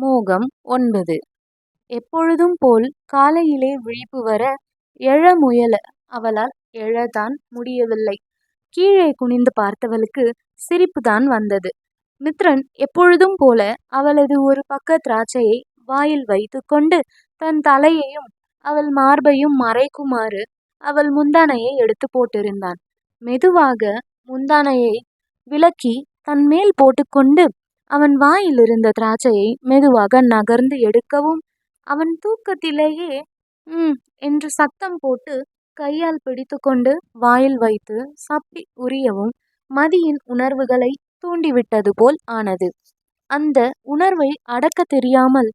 மோகம் ஒன்பது எப்பொழுதும் போல் காலையிலே விழிப்பு வர எழ முயல அவளால் எழத்தான் முடியவில்லை. கீழே குனிந்து பார்த்தவளுக்கு சிரிப்பு தான் வந்தது. மித்ரன் எப்பொழுதும் போல அவளது ஒரு பக்க திராட்சையை வாயில் வைத்துக்கொண்டு தன் தலையையும் அவள் மார்பையும் மறைக்குமாறு அவள் முந்தானையை எடுத்துப் போட்டிருந்தான். மெதுவாக முந்தானையை விலக்கி தன்மேல் போட்டுக்கொண்டு அவன் வாயிலிருந்த திராட்சையை மெதுவாக நகர்ந்து எடுக்கவும் அவன் தூக்கத்திலேயே ம் என்று சத்தம் போட்டு கையால் பிடித்துக்கொண்டு வாயில் வைத்து சப்பி உரியவும் மதியின் உணர்வுகளை தூண்டிவிட்டது போல் ஆனது. அந்த உணர்வை அடக்கத் தெரியாமல்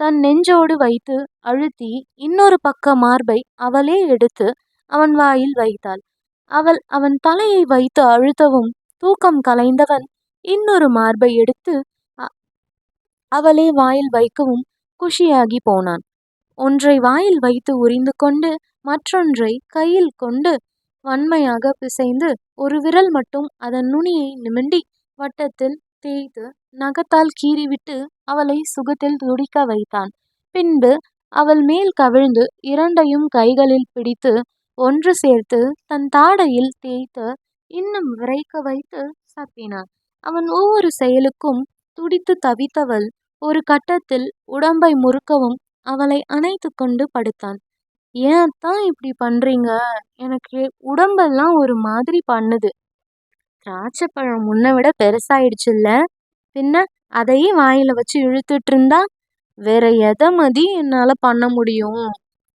தன் நெஞ்சோடு வைத்து அழுத்தி இன்னொரு பக்க மார்பை அவளே எடுத்து அவன் வாயில் வைத்தாள். அவள் அவன் தலையை வைத்து அழுத்தவும் தூக்கம் கலைந்தவன் இன்னொரு மார்பை எடுத்து அவளே வாயில் வைக்கவும் குஷியாகிப் போனான். ஒன்றை வாயில் வைத்து உறிந்துகொண்டு மற்றொன்றை கையில் கொண்டு வன்மையாக பிசைந்து ஒரு விரல் மட்டும் அதன் நுனியை நிமிண்டி வட்டத்தில் தேய்த்து நகத்தால் கீறிவிட்டு அவளை சுகத்தில் துடிக்க வைத்தான். பின்பு அவள் மேல் கவிழ்ந்து இரண்டையும் கைகளில் பிடித்து ஒன்று சேர்த்து தன் தாடையில் தேய்த்து இன்னும் விறைக்க வைத்து சப்பினான். அவன் ஒவ்வொரு செயலுக்கும் துடித்து தவித்தவள் ஒரு கட்டத்தில் உடம்பை முறுக்கவும் அவளை அணைத்துக்கொண்டு படுத்தான். ஏன் தான் இப்படி பண்றீங்க எனக்கு உடம்பெல்லாம் ஒரு மாதிரி பண்ணுது. திராட்சைப்பழம் முன்னவிட பெருசாயிடுச்சுல்ல. பின்ன அதையே வாயில வச்சு இழுத்துட்ருந்தா வேற எதை மதி என்னால பண்ண முடியும்.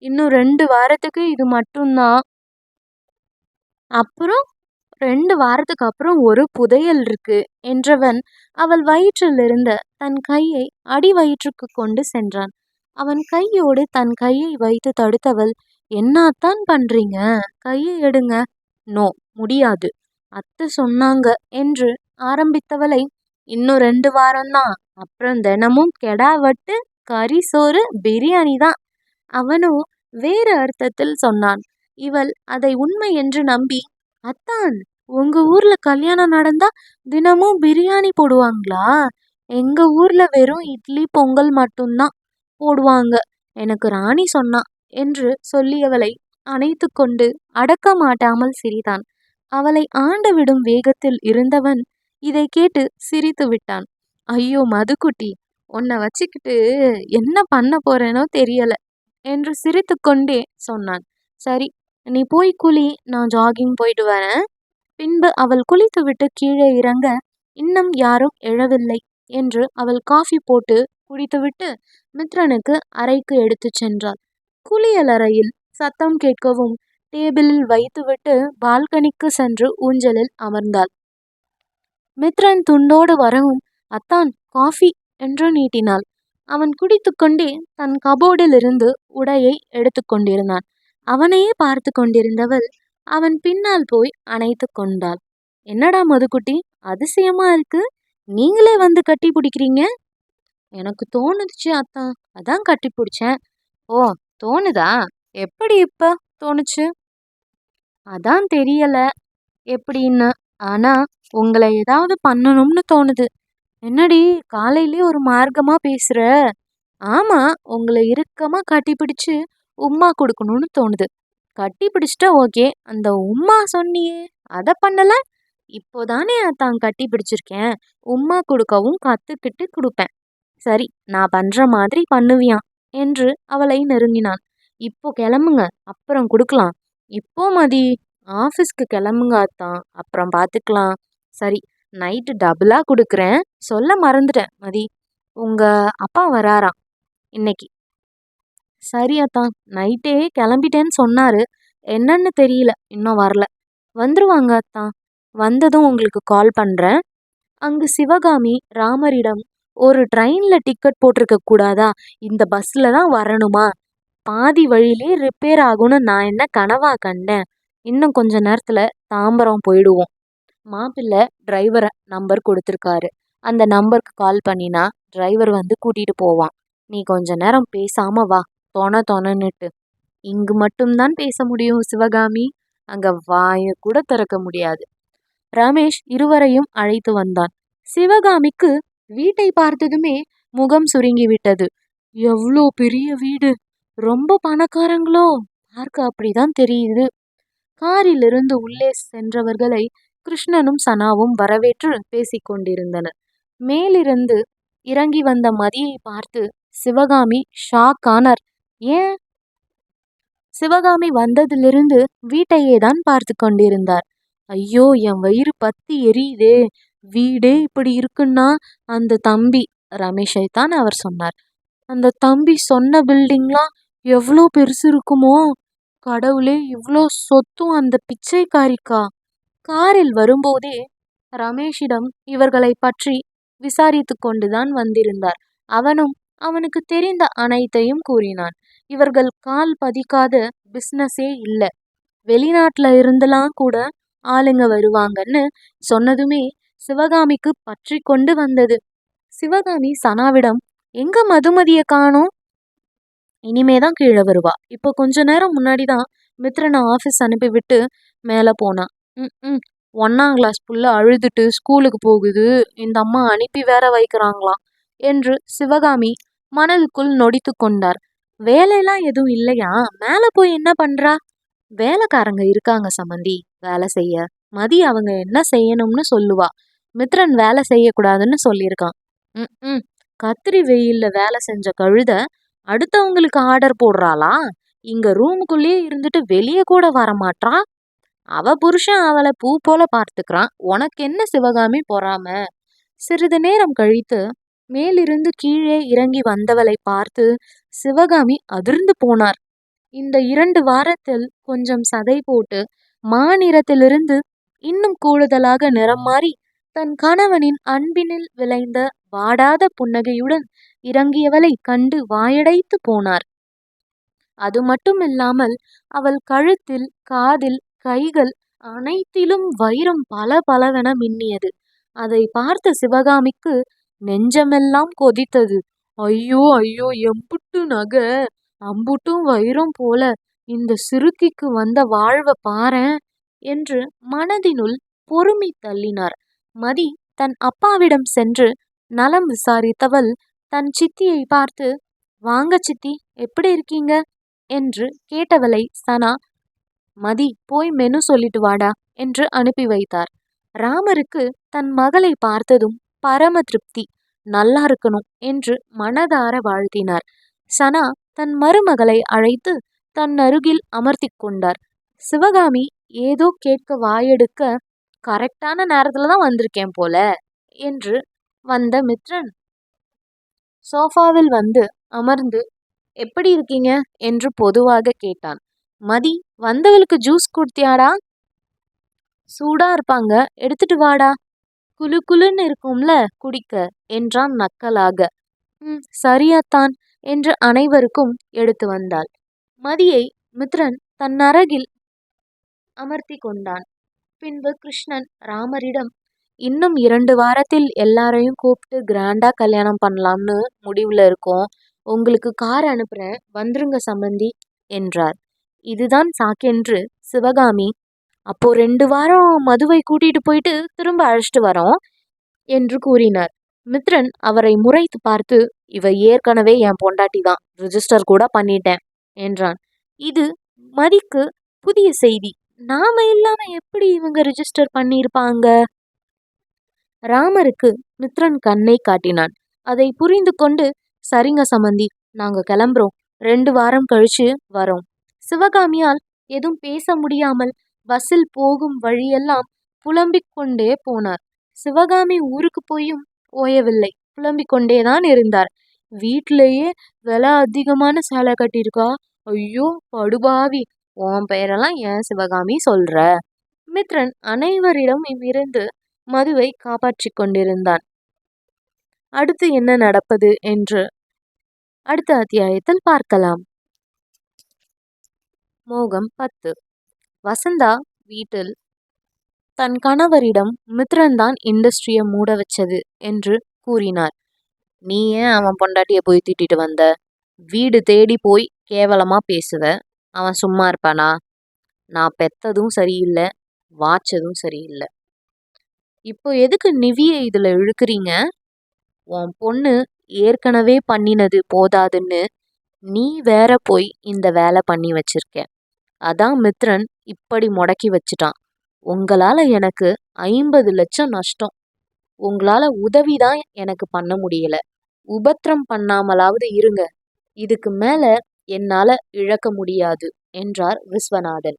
இன்னும் ரெண்டு வாரத்துக்கு இது மட்டும்தான். அப்புறம் ரெண்டு வாரத்துக்கு அப்புறம் ஒரு புதையல் இருக்கு என்றவன் அவள் வயிற்றிலிருந்த தன் கையை அடி வயிற்றுக்கு கொண்டு சென்றான். அவன் கையோடு தன் கையை வைத்து தடுத்தவள் என்னாத்தான் பண்றீங்க. கையை எடுங்க. நோ முடியாது. அத்தை சொன்னாங்க என்று ஆரம்பித்தவளை இன்னும் ரெண்டு வாரம்தான். அப்புறம் தினமும் கெடாவட்டு கறி சோறு பிரியாணி தான் அவனோ வேறு அர்த்தத்தில் சொன்னான். இவள் அதை உண்மை என்று நம்பி அத்தான் உங்க ஊர்ல கல்யாணம் நடந்தா தினமும் பிரியாணி போடுவாங்களா? எங்க ஊர்ல வெறும் இட்லி பொங்கல் மட்டும்தான் போடுவாங்க எனக்கு ராணி சொன்னா என்று சொல்லியவளை அணைத்துக்கொண்டு அடக்க மாட்டாமல் சிரித்தான். அவளை ஆண்டுவிடும் வேகத்தில் இருந்தவன் இதை கேட்டு சிரித்து விட்டான் ஐயோ மதுக்குட்டி உன்னை வச்சுக்கிட்டு என்ன பண்ண போறேனோ தெரியல என்று சிரித்துக்கொண்டே சொன்னான். சரி நீ போய் குளி நான் ஜாகிங் போயிட்டு வரேன். பின்பு அவள் குளித்துவிட்டு கீழே இறங்க இன்னும் யாரும் எழவில்லை என்று அவள் காஃபி போட்டு குடித்துவிட்டு மித்ரனுக்கு அறைக்கு எடுத்துச் சென்றாள். குளியலறையில் சத்தம் கேட்கவும் டேபிளில் வைத்துவிட்டு பால்கனிக்கு சென்று ஊஞ்சலில் அமர்ந்தாள். மித்ரன் துண்டோடு வரவும் அத்தான் காஃபி என்று நீட்டினாள். அவன் குடித்துக்கொண்டே தன் கபோர்டிலிருந்து உடையை எடுத்துக்கொண்டிருந்தான். அவனையே பார்த்து கொண்டிருந்தவள் அவன் பின்னால் போய் அணைத்து கொண்டாள். என்னடா மதுக்குட்டி அதிசயமா இருக்கு. நீங்களே வந்து கட்டி பிடிக்கிறீங்க. எனக்கு தோணுச்சு அத்தான் அதான் கட்டி பிடிச்சேன். ஓ தோணுதா எப்படி இப்ப தோணுச்சு. அதான் தெரியல எப்படின்னு. ஆனா உங்களை ஏதாவது பண்ணணும்னு தோணுது. என்னடி காலையிலே ஒரு மார்க்கமா பேசுற. ஆமா உங்களை இறுக்கமா கட்டிப்பிடிச்சு உம்மா கொடுக்கணும்னு தோணுது. கட்டி பிடிச்சிட்டா ஓகே அந்த உம்மா சொன்னியே அதை பண்ணல. இப்போதானே அத்தான் கட்டி பிடிச்சிருக்கேன். உம்மா கொடுக்கவும் கத்துக்கிட்டு கொடுப்பேன் சரி நான் பண்ற மாதிரி பண்ணுவியான் என்று அவளை நெருங்கினான். இப்போ கிளம்புங்க அப்புறம் கொடுக்கலாம் இப்போ மதி ஆஃபீஸ்க்கு கிளம்புங்க அத்தான் அப்புறம் பார்த்துக்கலாம் சரி நைட்டு டபுளாக கொடுக்குறேன் சொல்ல மறந்துட்டேன் மதி. உங்கள் அப்பா வராராம் இன்னைக்கு. சரி அத்தான் நைட்டே கிளம்பிட்டேன்னு சொன்னாரு. என்னன்னு தெரியல இன்னும் வரல. வந்துருவாங்க அத்தான். வந்ததும் உங்களுக்கு கால் பண்ணுறேன் அங்கு சிவகாமி ராமரிடம் ஒரு ட்ரெயினில் டிக்கெட் போட்டிருக்க கூடாதா இந்த தான் வரணுமா? பாதி வழியிலே ரிப்பேர் ஆகும்னு நான் என்ன கனவா கண்டேன். இன்னும் கொஞ்ச நேரத்தில் தாம்பரம் போயிடுவோம். மாப்பிள்ளை டிரைவரை நம்பர் கொடுத்துருக்காரு அந்த நம்பருக்கு கால் பண்ணினா டிரைவர் வந்து கூட்டிகிட்டு போவான். நீ கொஞ்ச நேரம் பேசாமல் வா தொண தொணன்னுட்டு. இங்கு மட்டும்தான் பேச முடியும் சிவகாமி. அங்க வாயக்கூட திறக்க முடியாது. ரமேஷ் இருவரையும் அழைத்து வந்தான். சிவகாமிக்கு வீட்டை பார்த்ததுமே முகம் சுருங்கிவிட்டது எவ்வளோ பெரிய வீடு ரொம்ப பணக்காரங்களோ பார்க்க அப்படிதான் தெரியுது காரிலிருந்து உள்ளே சென்றவர்களை கிருஷ்ணனும் சனாவும் வரவேற்று பேசிக்கொண்டிருந்தனர் மேலிருந்து இறங்கி வந்த மதியை பார்த்து சிவகாமி ஷாக் ஆனார் ஏன்? சிவகாமி வந்ததிலிருந்து வீட்டையே தான் பார்த்து கொண்டிருந்தார். ஐயோ என் வயிறு பத்தி எரியுதே. வீடே இப்படி இருக்குன்னா அந்த தம்பி ரமேஷை தான் அவர் சொன்னார். அந்த தம்பி சொன்ன பில்டிங்லாம் எவ்வளோ பெருசு இருக்குமோ? கடவுளே இவ்வளோ சொத்தும் அந்த பிச்சைக்காரிக்கா? காரில் வரும்போதே ரமேஷிடம் இவர்களை பற்றி விசாரித்து கொண்டுதான் வந்திருந்தார். அவனும் அவனுக்கு தெரிந்த அனைத்தையும் கூறினான். இவர்கள் கால் பதிக்காத பிஸ்னஸே இல்லை. வெளிநாட்டில் இருந்தெல்லாம் கூட ஆளுங்க வருவாங்கன்னு சொன்னதுமே சிவகாமிக்கு பற்றி கொண்டு வந்தது. சிவகாமி சனாவிடம் எங்க மதுமதியை காணோம்? இனிமே தான் கீழே வருவா. இப்போ கொஞ்ச நேரம் முன்னாடி தான் மித்ரனை ஆஃபீஸ் அனுப்பிவிட்டு மேலே போனான் ம் ம். ஒன்னாம் கிளாஸ் புள்ள அழுதுட்டு ஸ்கூலுக்கு போகுது. இந்த அம்மா அனுப்பி வேற வைக்கிறாங்களாம். என்று சிவகாமி மனதுக்குள் நொடித்து கொண்டார். வேலையெல்லாம் எதுவும் இல்லையா? மேலே போய் என்ன பண்ணுறா வேலைக்காரங்க இருக்காங்க சம்மந்தி வேலை செய்ய. மதி அவங்க என்ன செய்யணும்னு சொல்லுவா. மித்ரன் வேலை செய்யக்கூடாதுன்னு சொல்லியிருக்கான். ம் ம். கத்திரி வெயில்ல வேலை செஞ்ச கழுத அடுத்தவங்களுக்கு ஆர்டர் போடுறாளா? இங்க ரூமுக்குள்ளேயே இருந்துட்டு வெளியே கூட வரமாட்றா? அவ புருஷன் அவளை பூ போல பார்த்துக்கிறான். உனக்கு என்ன சிவகாமி பொறாம? சிறிது நேரம் கழித்து மேலிருந்து கீழே இறங்கி வந்தவளை பார்த்து சிவகாமி அதிர்ந்து போனார். இந்த இரண்டு வாரத்தில் கொஞ்சம் சதை போட்டு மாநிறத்திலிருந்து இன்னும் கூடுதலாக நிறம் மாறி தன் கணவனின் அன்பினில் விளைந்த வாடாத புன்னகையுடன் இறங்கியவளை கண்டு வாயடைத்து போனார். அது மட்டுமில்லாமல் அவள் கழுத்தில் காதில் கைகள் அனைத்திலும் வைரம் பல பலவென மின்னியது. அதை பார்த்த சிவகாமிக்கு நெஞ்சமெல்லாம் கொதித்தது. ஐயோ ஐயோ எம்புட்டு நகை. அம்புட்டும் வைரம் போல. இந்த சிறுக்கிக்கு வந்த வாழ்வை பாரு என்று மனதினுள் பொறுமை தள்ளினார். மதி தன் அப்பாவிடம் சென்று நலம் விசாரித்தவள் தன் சித்தியை பார்த்து வாங்க சித்தி எப்படி இருக்கீங்க? என்று கேட்டவளை சனா மதி போய் மெனு சொல்லிட்டு வாடா என்று அனுப்பி வைத்தார். ராமருக்கு தன் மகளை பார்த்ததும் பரம திருப்தி நல்லா இருக்கணும் என்று மனதார வாழ்த்தினார். சனா தன் மருமகளை அழைத்து தன் அருகில் அமர்த்தி கொண்டார். சிவகாமி ஏதோ கேட்க வாயெடுக்க கரெக்டான நேரத்துல தான் வந்திருக்கேன் போல என்று வந்த மித்ரன் சோஃபாவில் வந்து அமர்ந்து எப்படி இருக்கீங்க? என்று பொதுவாக கேட்டான். மதி வந்தவளுக்கு ஜூஸ் கொடுத்தியாடா? சூடா இருப்பாங்க எடுத்துட்டு வாடா குளு குளுன்னு இருக்கும்ல குடிக்க? என்றான் நக்கலாக. ம் சரியாத்தான் என்று அனைவருக்கும் எடுத்து வந்தாள். மதியை மித்ரன் தன் அருகில் அமர்த்தி கொண்டான். பின்பு கிருஷ்ணன் ராமரிடம் இன்னும் இரண்டு வாரத்தில் எல்லாரையும் கூப்பிட்டு கிராண்டா கல்யாணம் பண்ணலாம்னு முடிவுல இருக்கோம். உங்களுக்கு கார் அனுப்புறேன். வந்துருங்க சம்பந்தி என்றார். இதுதான் சாக்கென்று சிவகாமி அப்போ ரெண்டு வாரம் மதுவை கூட்டிட்டு போயிட்டு திரும்ப அழைச்சிட்டு வரோம் என்று கூறினார். மித்ரன் அவரை முறைத்து பார்த்து இவ ஏற்கனவே என் பொண்டாட்டி தான். ரிஜிஸ்டர் கூட பண்ணிட்டேன் என்றான். இது மதிக்கு புதிய செய்தி. நாம இல்லாம எப்படி இவங்க ரிஜிஸ்டர் பண்ணியிருப்பாங்க? ராமருக்கு மித்ரன் கண்ணை காட்டினான். அதை புரிந்து கொண்டு சரிங்க சம்மந்தி நாங்க கிளம்புறோம். ரெண்டு வாரம் கழிச்சு வரோம். சிவகாமியால் எதுவும் பேச முடியாமல் பஸ்ஸில் போகும் வழியெல்லாம் புலம்பிக் கொண்டே போனார். சிவகாமி ஊருக்கு போயும் ஓயவில்லை புலம்பிக் கொண்டேதான் இருந்தார். வீட்டிலேயே விலை அதிகமான சேலை கட்டியிருக்கா? ஐயோ படுபாவி. உன் பெயரெல்லாம் ஏன் சிவகாமி சொல்ற? மித்ரன் அனைவரிடம் இருந்து மதுவை காப்பாற்றிக் கொண்டிருந்தான். அடுத்து என்ன நடப்பது என்று அடுத்த அத்தியாயத்தில் பார்க்கலாம். மோகம் பத்து. வசந்தா வீட்டில் தன் கணவரிடம் மித்ரன் தான் இண்டஸ்ட்ரியை மூட வச்சது என்று கூறினார். நீ ஏன் அவன் பொண்டாட்டியை போய் திட்டிட்டு வந்த? வீடு தேடி போய் கேவலமா பேசுவ? அவன் சும்மா இருப்பானா? நான் பெத்ததும் சரியில்லை வாச்சதும் சரியில்லை. இப்போ எதுக்கு நிவியை இதில் இழுக்கிறீங்க? உன் பொண்ணு ஏற்கனவே பண்ணினது போதாதுன்னு நீ வேற போய் இந்த வேலை பண்ணி வச்சிருக்க. அதான் மித்ரன் இப்படி முடக்கி வச்சிட்டான். உங்களால எனக்கு ஐம்பது லட்சம் நஷ்டம். உங்களால உதவி தான் எனக்கு பண்ண முடியல. உபத்திரம் பண்ணாமலாவது இருங்க. இதுக்கு மேல என்னால இழக்க முடியாது என்றார் விஸ்வநாதன்.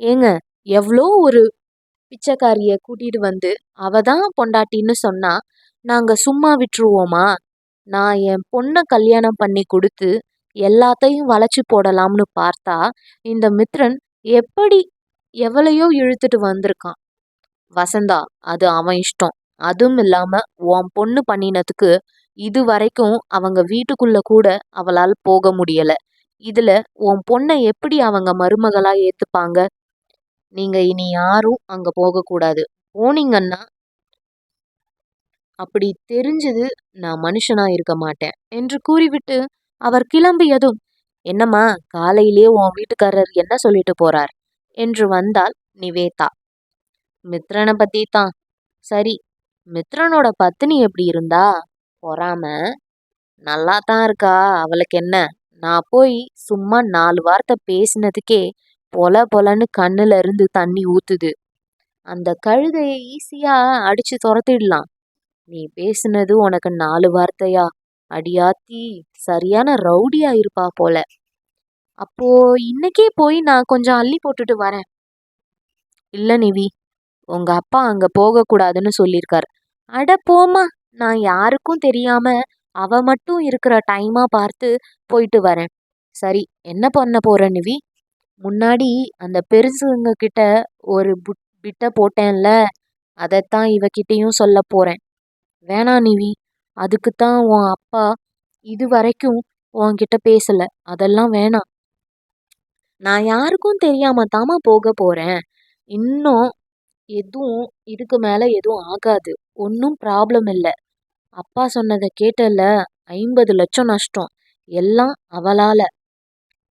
ஏங்க எவ்வளோ ஒரு பிச்சைக்காரிய கூட்டிட்டு வந்து அவ தான் பொண்டாட்டின்னு சொன்னா நாங்க சும்மா விட்டுருவோமா? நான் என் பொண்ணை கல்யாணம் பண்ணி கொடுத்து எல்லாத்தையும் வளைச்சி போடலாம்னு பார்த்தா இந்த மித்ரன் எப்படி எவ்வளையோ இழுத்துட்டு வந்திருக்கான். வசந்தா அது அவன் இஷ்டம். அதுவும் இல்லாம உன் பொண்ணு பண்ணினதுக்கு இது வரைக்கும் அவங்க வீட்டுக்குள்ள கூட அவளால் போக முடியல. இதுல உன் பொண்ணை எப்படி அவங்க மருமகளா ஏத்துப்பாங்க? நீங்க இனி யாரும் அங்க போகக்கூடாது போனீங்கன்னா அப்படி தெரிஞ்சது நான் மனுஷனா இருக்க மாட்டேன் என்று கூறிவிட்டு அவர் கிளம்பியதும் என்னம்மா காலையிலே உன் வீட்டுக்காரர் என்ன சொல்லிட்டு போறார்? என்று வந்தாள் நிவேதா. மித்ரனை பத்தி தான் சரி மித்ரனோட பத்தினி எப்படி இருந்தா? பொறாம. நல்லா தான் இருக்கா. அவளுக்கு என்ன? நான் போய் சும்மா நாலு வார்த்தை பேசினதுக்கே பொல பொலன்னு கண்ணுல இருந்து தண்ணி ஊத்துது. அந்த கழுதையை ஈஸியா அடிச்சு துரத்திடலாம். நீ பேசுனது உனக்கு நாலு வார்த்தையா? அடியாத்தி சரியான ரவுடியா இருப்பா போல. அப்போ இன்னைக்கே போய் நான் கொஞ்சம் அள்ளி போட்டுட்டு வரேன். இல்ல நிவி உங்க அப்பா அங்க போக கூடாதுன்னு சொல்லியிருக்கார் அட போம்மா நான் யாருக்கும் தெரியாம அவ மட்டும் இருக்கிற டைமா பார்த்து போயிட்டு வரேன். சரி என்ன பண்ண போற நிவி? முன்னாடி அந்த பெருசுங்க கிட்ட ஒரு புட் பிட்ட போட்டேன்ல அதைத்தான் இவகிட்டையும் சொல்ல போறேன். வேணாம் நிவி அதுக்கு தான் உன் அப்பா இது வரைக்கும் உன்கிட்ட பேசல. அதெல்லாம் வேணாம். நான் யாருக்கும் தெரியாம தாமா போக போறேன். இன்னும் எதுவும் இதுக்கு மேல எதுவும் ஆகாது. ஒன்றும் ப்ராப்ளம் இல்லை. அப்பா சொன்னதை கேட்டல ஐம்பது லட்சம் நஷ்டம். எல்லாம் அவளால.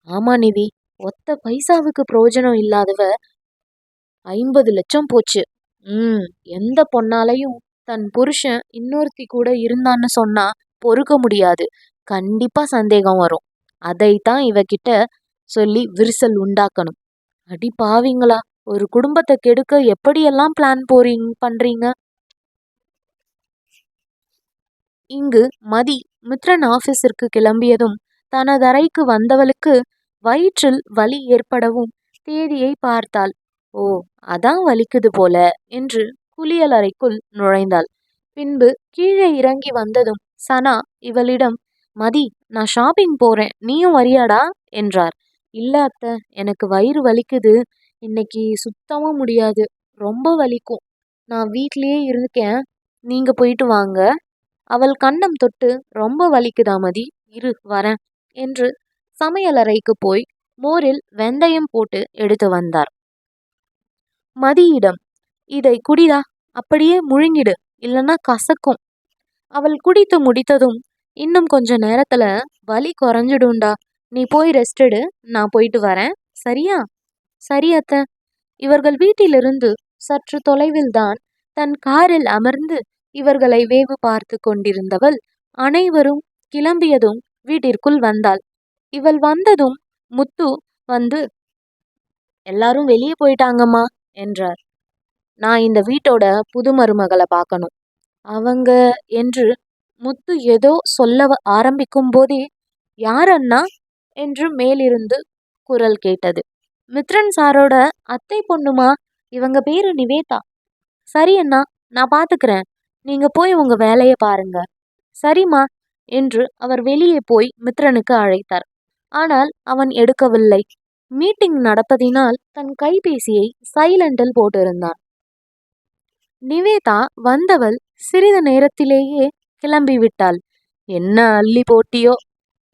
ஆமா நிவி ஒத்த பைசாவுக்கு பிரயோஜனம் இல்லாதவ ஐம்பது லட்சம் போச்சு. ம் எந்த பொண்ணாலையும் தன் புருஷன் இன்னொருத்தி கூட இருந்தான்னு சொன்னா பொறுக்க முடியாது. கண்டிப்பா சந்தேகம் வரும். அதைத்தான் இவகிட்ட சொல்லி விரிசல் உண்டாக்கணும். அடி பாவிங்களா ஒரு குடும்பத்தை கெடுக்க எப்படியெல்லாம் பிளான் போறீங்க பண்றீங்க? இங்கு மதி மித்ரன் ஆபீஸிற்கு கிளம்பியதும் தனதறைக்கு வந்தவளுக்கு வயிற்றில் வலி ஏற்படவும் தேதியை பார்த்தாள். ஓ அதான் வலிக்குது போல என்று குளியலறைக்குள் நுழைந்தாள். பின்பு கீழே இறங்கி வந்ததும் சனா இவளிடம் மதி நான் ஷாப்பிங் போறேன். நீயும் வரியாடா? என்றார். இல்ல அத்த. எனக்கு வயிறு வலிக்குது. இன்னைக்கு சுத்தமா முடியாது. ரொம்ப வலிக்கும். நான் வீட்லயே இருக்கேன். நீங்க போயிட்டு வாங்க. அவள் கன்னம் தொட்டு ரொம்ப வலிக்குதா மதி? இரு வரேன் என்று சமையலறைக்கு போய் மோரில் வெந்தயம் போட்டு எடுத்து வந்தார். மதியிடம் இதை குடிடா அப்படியே முழுங்கிடு இல்லைன்னா கசக்கும். அவள் குடித்து முடித்ததும் இன்னும் கொஞ்ச நேரத்துல வலி குறைஞ்சிடும்டா. நீ போய் ரெஸ்ட் எடு நான் போயிட்டு வரேன். சரியா? சரி இவர்கள் வீட்டிலிருந்து சற்று தொலைவில்தான் தன் காரில் அமர்ந்து இவர்களை வேவு பார்த்து கொண்டிருந்தவள் அனைவரும் கிளம்பியதும் வீட்டிற்குள் வந்தாள். இவள் வந்ததும் முத்து வந்து எல்லாரும் வெளியே போயிட்டாங்கம்மா என்றார். நான் இந்த வீட்டோட புது மருமகளை பார்க்கணும். அவங்க என்று முத்து ஏதோ சொல்ல ஆரம்பிக்கும் போதே யார் அண்ணா என்று மேலிருந்து குரல் கேட்டது. மித்ரன் சாரோட அத்தை பொண்ணுமா? இவங்க பேரு நிவேதா. சரி அண்ணா நான் பார்த்துக்கிறேன் நீங்க போய் உங்க வேலையை பாருங்க. சரிம்மா என்று அவர் வெளியே போய் மித்ரனுக்கு அழைத்தார். ஆனால் அவன் எடுக்கவில்லை. மீட்டிங் நடப்பதினால் தன் கைபேசியை சைலண்டில் போட்டிருந்தான். நிவேதா வந்தவள் சிறிது நேரத்திலேயே கிளம்பிவிட்டாள். என்ன அள்ளி போட்டியோ?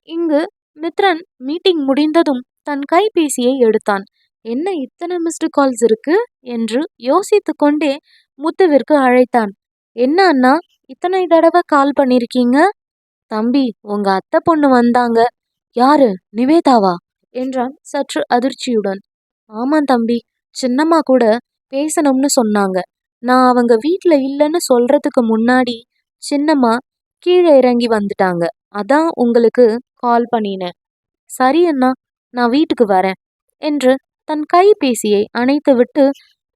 இங்கு மித்ரன் மீட்டிங் முடிந்ததும் தன் கைபேசியை எடுத்தான். என்ன இத்தனை மிஸ்டு கால்ஸ் இருக்கு? என்று யோசித்து கொண்டே முத்துவிற்கு அழைத்தான். என்ன அண்ணா இத்தனை தடவை கால் பண்ணிருக்கீங்க? தம்பி உங்க அத்தை பொண்ணு வந்தாங்க. யாரு? நிவேதாவா? என்றான் சற்று அதிர்ச்சியுடன். ஆமாம் தம்பி சின்னம்மா கூட பேசணும்னு சொன்னாங்க. நான் அவங்க வீட்டில் இல்லைன்னு சொல்கிறதுக்கு முன்னாடி சின்னம்மா கீழே இறங்கி வந்துட்டாங்க. அதான் உங்களுக்கு கால் பண்ணினேன். சரி அண்ணா நான் வீட்டுக்கு வரேன் என்று தன் கைபேசியை அணைத்துவிட்டு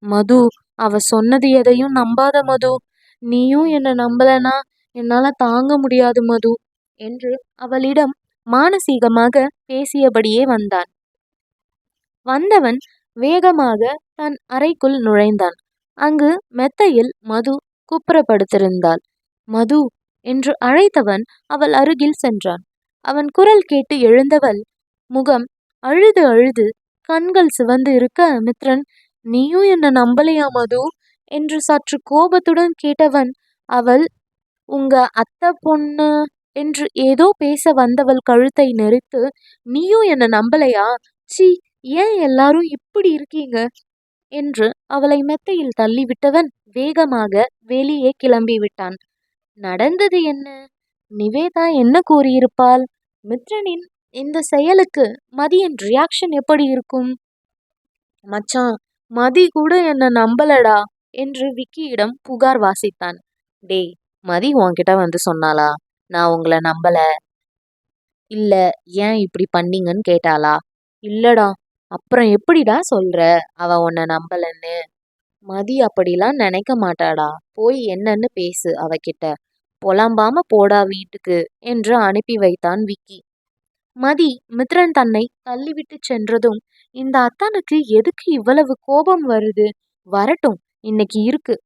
மது அவ சொன்னது எதையும் நம்பாத மது நீயும் என்னை நம்பலனா என்னால் தாங்க முடியாது மது என்று அவளிடம் மானசீகமாக பேசியபடியே வந்தான். வந்தவன் வேகமாக தன் அறைக்குள் நுழைந்தான். அங்கு மெத்தையில் மது குப்புறப்படுத்திருந்தாள். மது என்று அழைத்தவன் அவள் அருகில் சென்றான். அவன் குரல் கேட்டு எழுந்தவள் முகம் அழுது அழுது கண்கள் சிவந்து இருக்க மித்ரன் நீயும் என்ன நம்பலையா மது? என்று சற்று கோபத்துடன் கேட்டவன் அவள் உங்க அத்தை பொண்ணு என்று ஏதோ பேச வந்தவள் கழுத்தை நெரித்து நீயும் என்ன நம்பலையா? சி ஏன் எல்லாரும் இப்படி இருக்கீங்க? என்று அவளை மெத்தையில் தள்ளிவிட்டவன் வேகமாக வெளியே கிளம்பி விட்டான் நடந்தது என்ன? நிவேதா என்ன கூறியிருப்பாள்? மித்ரனின் இந்த செயலுக்கு மதியின் ரியாக்ஷன் எப்படி இருக்கும்? மச்சான் மதி கூட என்ன நம்பலடா? என்று விக்கியிடம் புகார் வாசித்தான். டேய் மதி உன்கிட்ட வந்து சொன்னாளா? நான் உங்களை நம்பல. இல்ல ஏன் இப்படி பண்ணீங்கன்னு கேட்டாளா? இல்லடா அப்புறம் எப்படிடா சொல்ற? அவ உன்னை நம்பலன்னு. மதி அப்படிலாம் நினைக்க மாட்டாடா. போய் என்னன்னு பேசு அவகிட்ட. புலம்பாம போடா வீட்டுக்கு என்று அனுப்பி வைத்தான் விக்கி. மதி மித்ரன் தன்னை தள்ளிவிட்டு சென்றதும் இந்த அத்தானுக்கு எதுக்கு இவ்வளவு கோபம் வருது? வரட்டும் இன்னைக்கு இருக்கு.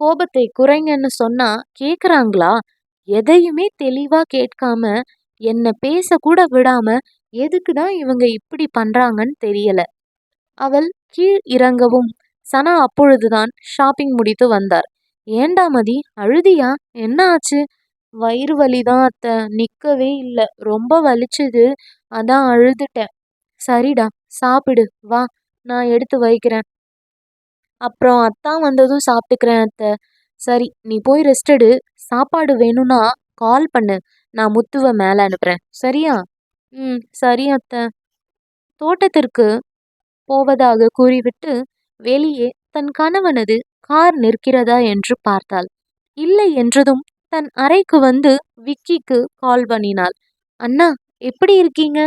கோபத்தை குறைங்கன்னு சொன்னா கேக்குறாங்களா? எதையுமே தெளிவா கேட்காம என்ன பேச கூட விடாம எதுக்குதான் இவங்க இப்படி பண்ணுறாங்கன்னு தெரியல. அவள் கீழ் இறங்கவும் சனா அப்பொழுதுதான் ஷாப்பிங் முடித்து வந்தார். ஏண்டா மதி அழுதியா? என்ன ஆச்சு? வயிறு வலிதான் அத்தை நிற்கவே இல்லை. ரொம்ப வலிச்சுது. அதான் அழுதுட்டேன். சரிடா சாப்பிடு. வா நான் எடுத்து வைக்கிறேன். அப்புறம் அத்தான் வந்ததும் சாப்பிட்டுக்கிறேன் அத்தை. சரி நீ போய் ரெஸ்ட் எடு. சாப்பாடு வேணும்னா கால் பண்ணு. நான் முத்துவை மேலே அனுப்புகிறேன் சரியா? ம் சரி அத்தை. தோட்டத்திற்கு போவதாக கூறிவிட்டு வெளியே தன் கணவனது கார் நிற்கிறதா என்று பார்த்தாள். இல்லை என்றதும் தன் அறைக்கு வந்து விக்கிக்கு கால் பண்ணினாள். அண்ணா எப்படி இருக்கீங்க?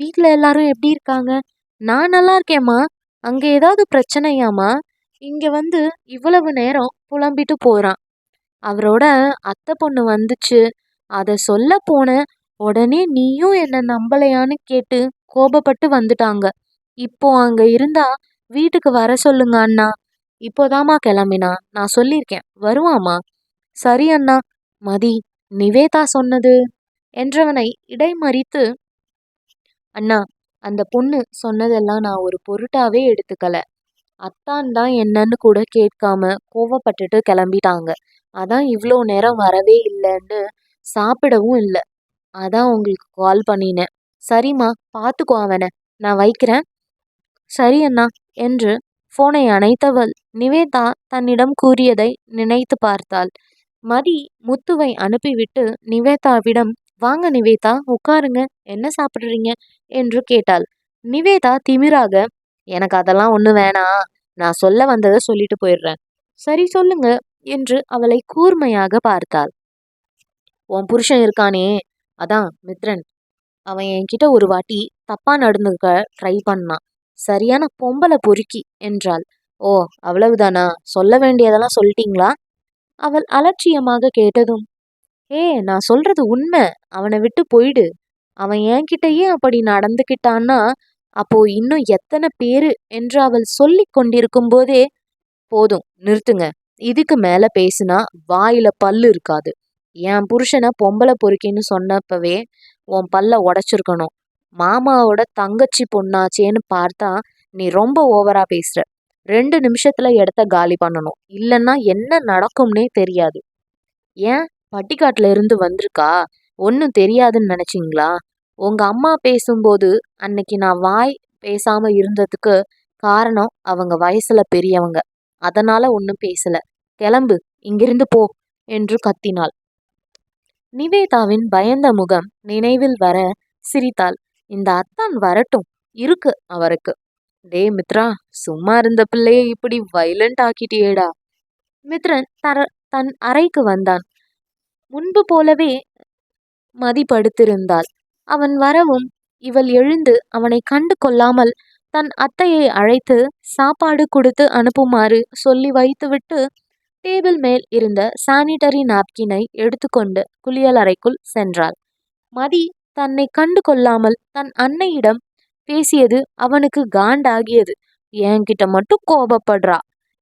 வீட்டில் எல்லாரும் எப்படி இருக்காங்க? நான் நல்லா இருக்கேம்மா. அங்கே ஏதாவது பிரச்சனையாம்மா? இங்கே வந்து இவ்வளவு நேரம் புலம்பிட்டு போகிறான் அவரோட அத்தை பொண்ணு வந்துச்சு. அதை சொல்ல போன உடனே நீயும் என்னை நம்பலையான்னு கேட்டு கோபப்பட்டு வந்துட்டாங்க. இப்போ அங்க இருந்தா வீட்டுக்கு வர சொல்லுங்க அண்ணா. இப்போதாம்மா கிளம்பினா நான் சொல்லியிருக்கேன். வருவாம்மா. சரி அண்ணா. மதி நிவேதா சொன்னது என்றவனை இடைமறித்து அண்ணா அந்த பொண்ணு சொன்னதெல்லாம் நான் ஒரு பொருட்டாவே எடுத்துக்கல. அத்தான் தான் என்னன்னு கூட கேட்காம கோவப்பட்டுட்டு கிளம்பிட்டாங்க. அதான் இவ்வளோ நேரம் வரவே இல்லைன்னு சாப்பிடவும் இல்லை. அதான் உங்களுக்கு கால் பண்ணினேன். சரிம்மா பார்த்துக்கோ அவனை. நான் வைக்கிறேன். சரி அண்ணா என்று போனை அணைத்தவள் நிவேதா தன்னிடம் கூறியதை நினைத்து பார்த்தாள். மதி முத்துவை அனுப்பிவிட்டு நிவேதாவிடம் வாங்க நிவேதா உட்காருங்க. என்ன சாப்பிட்றீங்க? என்று கேட்டாள். நிவேதா திமிராக எனக்கு அதெல்லாம் ஒன்று வேணாம். நான் சொல்ல வந்ததை சொல்லிட்டு போயிடுறேன். சரி சொல்லுங்க. என்று அவளை கூர்மையாக பார்த்தாள். உன் புருஷன் இருக்கானே. அதான் மித்ரன். அவன் என்கிட்ட ஒரு வாட்டி தப்பா நடந்துக்க ட்ரை பண்ணான். சரியான பொம்பளை பொறுக்கி என்றாள். ஓ அவ்வளவுதானா? சொல்ல வேண்டியதெல்லாம் சொல்லிட்டீங்களா? அவள் அலட்சியமாக கேட்டதும் ஏ நான் சொல்றது உண்மை. அவனை விட்டு போயிடு. அவன் என்கிட்டயே அப்படி நடந்துக்கிட்டான்னா அப்போ இன்னும் எத்தனை பேரு? என்று அவள் சொல்லி கொண்டிருக்கும் போதே போதும் நிறுத்துங்க. இதுக்கு மேல பேசுனா வாயில பல்லு இருக்காது. என் புருஷனை பொம்பளை பொறுக்கின்னு சொன்னப்பவே உன் பல்ல உடச்சிருக்கணும். மாமாவோட தங்கச்சி பொண்ணாச்சேன்னு பார்த்தா நீ ரொம்ப ஓவரா பேசுற. ரெண்டு நிமிஷத்துல இடத்த காலி பண்ணணும். இல்லைன்னா என்ன நடக்கும்னே தெரியாது. ஏன்? பட்டிக்காட்டுல இருந்து வந்திருக்கா? ஒன்றும் தெரியாதுன்னு நினைச்சிங்களா? உங்க அம்மா பேசும்போது அன்னைக்கு நான் வாய் பேசாம இருந்ததுக்கு காரணம் அவங்க வயசுல பெரியவங்க. அதனால ஒன்றும் பேசல. கிளம்பு இங்கிருந்து போ என்று கத்தினாள். நிவேதாவின் பயந்த முகம் நினைவில் வர சிரித்தாள். இந்த அத்தான் வரட்டும் இருக்கு அவருக்கு. டே மித்ரா சும்மா இருந்த பிள்ளைய இப்படி வைலண்ட் ஆக்கிட்டியேடா. மித்ரன் தர தன் அறைக்கு வந்தான். முன்பு போலவே மதிப்படுத்திருந்தாள். அவன் வரவும் இவள் எழுந்து அவனை கண்டு கொள்ளாமல் தன் அத்தையை அழைத்து சாப்பாடு கொடுத்து அனுப்புமாறு சொல்லி வைத்துவிட்டு டேபிள் மேல் இருந்த சானிட்டரி நாப்கினை எடுத்துக்கொண்டு குளியலறைக்குள் சென்றாள். மதி தன்னை கண்டு கொள்ளாமல் தன் அன்னையிடம் பேசியது அவனுக்கு காண்டாகியது. என்கிட்ட மட்டும் கோபப்படுறா?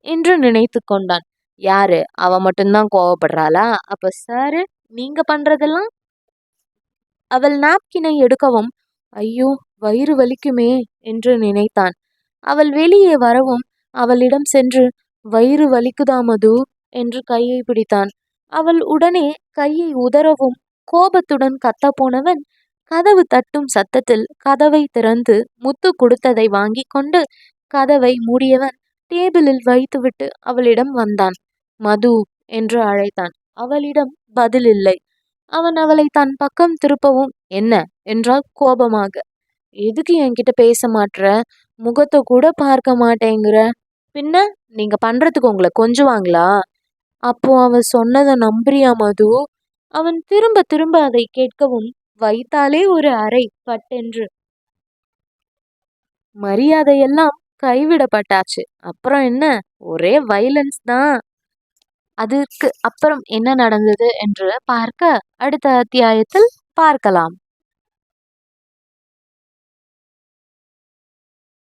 என்று நினைத்து கொண்டான். யாரு? அவ மட்டும்தான் கோவப்படுறாளா அப்ப சாரு நீங்க பண்றதெல்லாம்? அவள் நாப்கினை எடுக்கவும் ஐயோ வயிறு வலிக்குமே என்று நினைத்தான். அவள் வெளியே வரவும் அவளிடம் சென்று வயிறு வலிக்குதா மது? என்று கையை பிடித்தான். அவள் உடனே கையை உதறவும் கோபத்துடன் கத்தப்போனவன் கதவு தட்டும் சத்தத்தில் கதவை திறந்து முத்து கொடுத்ததை வாங்கி கொண்டு கதவை மூடியவன் டேபிளில் வைத்துவிட்டு அவளிடம் வந்தான். மது என்று அழைத்தான். அவளிடம் பதில் இல்லை. அவன் அவளை தன் பக்கம் திருப்பவும் என்ன என்றால் கோபமாக. எதுக்கு என்கிட்ட பேச மாட்ற? முகத்தை கூட பார்க்க மாட்டேங்கிற. பின்ன நீங்க பண்றதுக்கு உங்களை கொஞ்சுவாங்களா? அப்போ அவன் சொன்னதை நம்புறியா மது? அவன் திரும்ப திரும்ப அதை கேட்கவும் வைத்தாலே ஒரு அறை பட்டென்று. மரியாதையெல்லாம் கைவிடப்பட்டாச்சு. அப்புறம் என்ன? ஒரே வைலன்ஸ் தான். அதுக்கு அப்புறம் என்ன நடந்தது என்று பார்க்க அடுத்த அத்தியாயத்தில் பார்க்கலாம்.